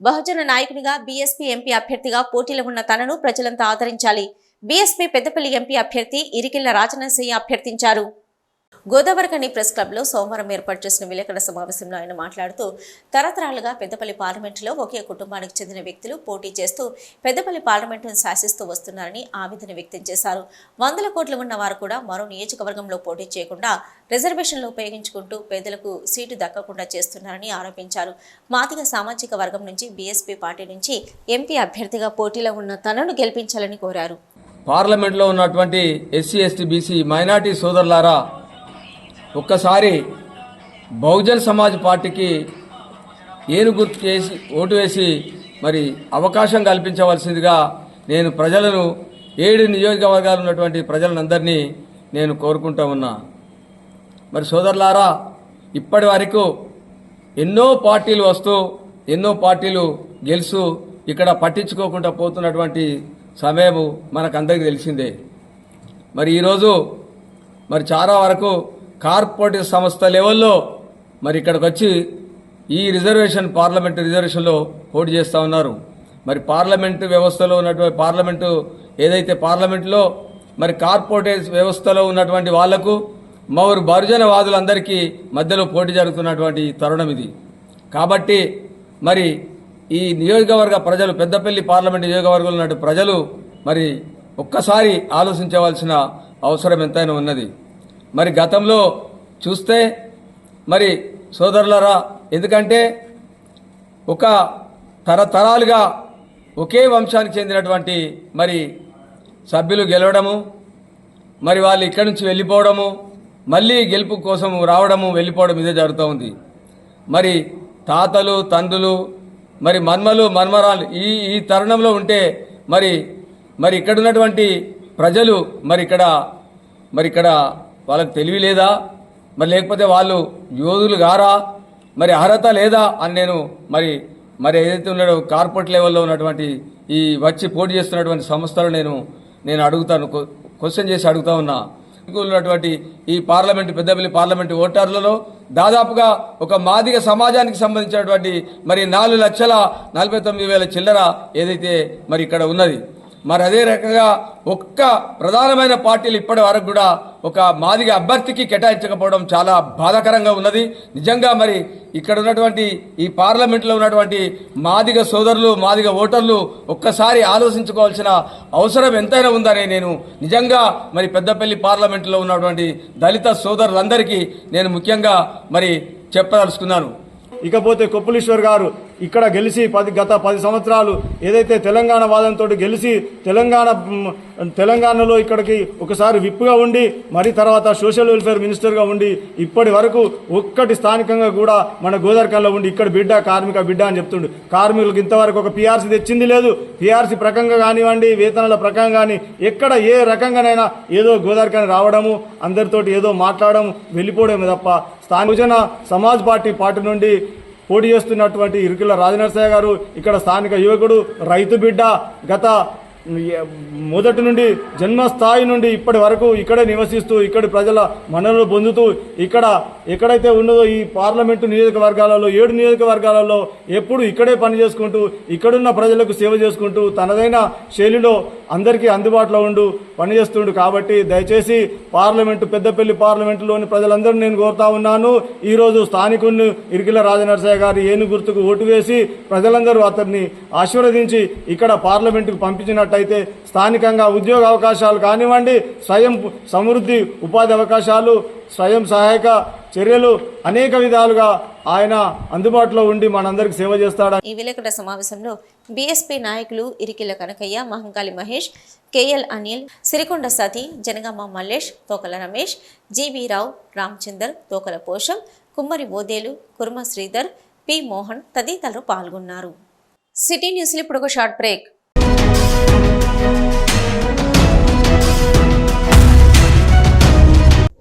బహుజన నాయకునిగా BSP MP అభ్యర్థిగా పోటీలో ఉన్న తనను ప్రజలంతా ఆదరించాలి. బీఎస్పీ పెద్దపల్లి ఎంపీ అభ్యర్థి ఇరికిల్ల రాజనరసయ్య అభ్యర్థించారు. గోదావరికని ప్రెస్ క్లబ్లో సోమవారం ఏర్పాటు చేసిన విలేకరుల సమావేశంలో ఆయన మాట్లాడుతూ తరతరాలుగా పెద్దపల్లి పార్లమెంటులో ఒకే కుటుంబానికి చెందిన వ్యక్తులు పోటీ చేస్తూ పెద్దపల్లి పార్లమెంటును శాసిస్తూ వస్తున్నారని ఆవేదన వ్యక్తం చేశారు. వందల కోట్లు ఉన్న వారు కూడా మరో నియోజకవర్గంలో పోటీ చేయకుండా రిజర్వేషన్లు ఉపయోగించుకుంటూ పేదలకు సీటు దక్కకుండా చేస్తున్నారని ఆరోపించారు. మాదిగ సామాజిక వర్గం నుంచి బీఎస్పీ పార్టీ నుంచి ఎంపీ అభ్యర్థిగా పోటీలో ఉన్న తనను గెలిపించాలని కోరారు. పార్లమెంట్లో ఉన్నటువంటి ఎస్సీ ఎస్టీ బీసీ మైనార్టీ సోదరులారా ఒక్కసారి బహుజన్ సమాజ్ పార్టీకి ఏను గుర్తు చేసి ఓటు వేసి మరి అవకాశం కల్పించవలసిందిగా నేను ప్రజలను ఏడు నియోజకవర్గాలు ఉన్నటువంటి ప్రజలందరినీ నేను కోరుకుంటా ఉన్నా. మరి సోదరులారా ఇప్పటి వరకు ఎన్నో పార్టీలు వస్తూ ఎన్నో పార్టీలు గెలుసు ఇక్కడ పట్టించుకోకుండా పోతున్నటువంటి సమయము మనకందరికీ తెలిసిందే. మరి ఈరోజు మరి చాలా వరకు కార్పొరేటివ్ సంస్థ లెవెల్లో మరి ఇక్కడికి వచ్చి ఈ రిజర్వేషన్ పార్లమెంటు రిజర్వేషన్లో పోటీ చేస్తూ ఉన్నారు. మరి పార్లమెంటు వ్యవస్థలో ఉన్నటువంటి పార్లమెంటు ఏదైతే పార్లమెంటులో మరి కార్పొరేట్ వ్యవస్థలో ఉన్నటువంటి వాళ్ళకు మౌరు బహుజన వాదులందరికీ మధ్యలో పోటీ జరుగుతున్నటువంటి తరుణం ఇది. కాబట్టి మరి ఈ నియోజకవర్గ ప్రజలు పెద్దపల్లి పార్లమెంట్ నియోజకవర్గంలో ఉన్నటువంటి ప్రజలు మరి ఒక్కసారి ఆలోచించవలసిన అవసరం ఎంతైనా ఉన్నది. మరి గతంలో చూస్తే మరి సోదరులరా ఎందుకంటే ఒక తరతరాలుగా ఒకే వంశానికి చెందినటువంటి మరి సభ్యులు గెలవడము మరి వాళ్ళు ఇక్కడి నుంచి వెళ్ళిపోవడము మళ్ళీ గెలుపు కోసం రావడము వెళ్ళిపోవడం ఇదే జరుగుతూ ఉంది. మరి తాతలు తండ్రులు మరి మన్మలు మన్మరాలు ఈ ఈ తరుణంలో ఉంటే మరి మరి ఇక్కడ ఉన్నటువంటి ప్రజలు మరి ఇక్కడ మరి ఇక్కడ వాళ్ళకి తెలివి లేదా? మరి లేకపోతే వాళ్ళు యోధులు గారా? మరి అర్హత లేదా అని నేను మరి మరి ఏదైతే ఉన్నాడో కార్పొరేట్ లెవెల్లో ఉన్నటువంటి ఈ వచ్చి పోటీ చేస్తున్నటువంటి సంస్థలు నేను నేను అడుగుతాను క్వశ్చన్ చేసి అడుగుతా ఉన్నా. ఉన్నటువంటి ఈ పార్లమెంటు పెద్దపల్లి పార్లమెంటు ఓటర్లలో దాదాపుగా ఒక మాదిగ సమాజానికి సంబంధించినటువంటి మరి నాలుగు లక్షల నలభై తొమ్మిది వేల చిల్లర ఏదైతే మరి ఇక్కడ ఉన్నది. మరి అదే రకంగా ఒక్క ప్రధానమైన పార్టీలు ఇప్పటి వరకు కూడా ఒక మాదిగ అభ్యర్థికి కేటాయించకపోవడం చాలా బాధాకరంగా ఉన్నది. నిజంగా మరి ఇక్కడ ఉన్నటువంటి ఈ పార్లమెంట్లో ఉన్నటువంటి మాదిగ సోదరులు మాదిగ ఓటర్లు ఒక్కసారి ఆలోచించుకోవాల్సిన అవసరం ఎంతైనా ఉందని నేను నిజంగా మరి పెద్దపల్లి పార్లమెంట్లో ఉన్నటువంటి దళిత సోదరులందరికీ నేను ముఖ్యంగా మరి చెప్పదలుచుకున్నాను. ఇకపోతే కొప్పులీశ్వర్ గారు ఇక్కడ గెలిచి పది గత పది సంవత్సరాలు ఏదైతే తెలంగాణ వాదంతో గెలిచి తెలంగాణ తెలంగాణలో ఇక్కడికి ఒకసారి విప్పుగా ఉండి మరి తర్వాత సోషల్ వెల్ఫేర్ మినిస్టర్గా ఉండి ఇప్పటి వరకు ఒక్కటి స్థానికంగా కూడా మన గోదార్కల్లో ఉండి ఇక్కడ బిడ్డ కార్మిక బిడ్డ అని చెప్తుండు. కార్మికులకు ఇంతవరకు ఒక పిఆర్సీ తెచ్చింది లేదు. పిఆర్సీ ప్రకంగా కానివ్వండి వేతనాల ప్రకంగా కానీ ఎక్కడ ఏ రకంగానైనా ఏదో గోదార్కని రావడము అందరితోటి ఏదో మాట్లాడడం వెళ్ళిపోవడమే తప్ప స్థానిక సమాజ్ పార్టీ పార్టీ నుండి పోటీ చేస్తున్నటువంటి ఇరుకుల రాజనరసయ్య గారు ఇక్కడ స్థానిక యువకుడు రైతు బిడ్డ గత మొదటి నుండి జన్మస్థాయి నుండి ఇప్పటి వరకు ఇక్కడే నివసిస్తూ ఇక్కడి ప్రజల మన్ననలు పొందుతూ ఇక్కడ ఎక్కడైతే ఉన్నదో ఈ పార్లమెంటు నియోజకవర్గాలలో ఏడు నియోజకవర్గాలలో ఎప్పుడు ఇక్కడే పని చేసుకుంటూ ఇక్కడున్న ప్రజలకు సేవ చేసుకుంటూ తనదైన శైలిలో అందరికీ అందుబాటులో ఉండు పనిచేస్తుండు కాబట్టి దయచేసి పార్లమెంటు పెద్దపల్లి పార్లమెంటులోని ప్రజలందరూ నేను కోరుతా ఉన్నాను. ఈరోజు స్థానికుని ఇరికిల రాజనరసయ్య గారి ఏను గుర్తుకు ఓటు వేసి ప్రజలందరూ అతన్ని ఆశీర్వదించి ఇక్కడ పార్లమెంటుకు పంపించినట్టయితే స్థానికంగా ఉద్యోగ అవకాశాలు కానివ్వండి స్వయం సమృద్ధి ఉపాధి అవకాశాలు స్వయం సహాయక చర్యలు అనేక విధాలుగా ఆయన అందుబాటులో ఉండి మనందరికి సేవ చేస్తాడు? ఈ విలేకరుల సమావేశంలో బీఎస్పీ నాయకులు Irikila Kanakaiah Mahankali Mahesh KL Anil Sirikonda Sathi Janagama Mallesh Tokala Ramesh GV Rao Ramchander Tokala Posham Kummari Bodelu Kurma Sridhar P Mohan తదితరులు పాల్గొన్నారు. సిటీ న్యూస్లో ఇప్పుడు ఒక షార్ట్ బ్రేక్.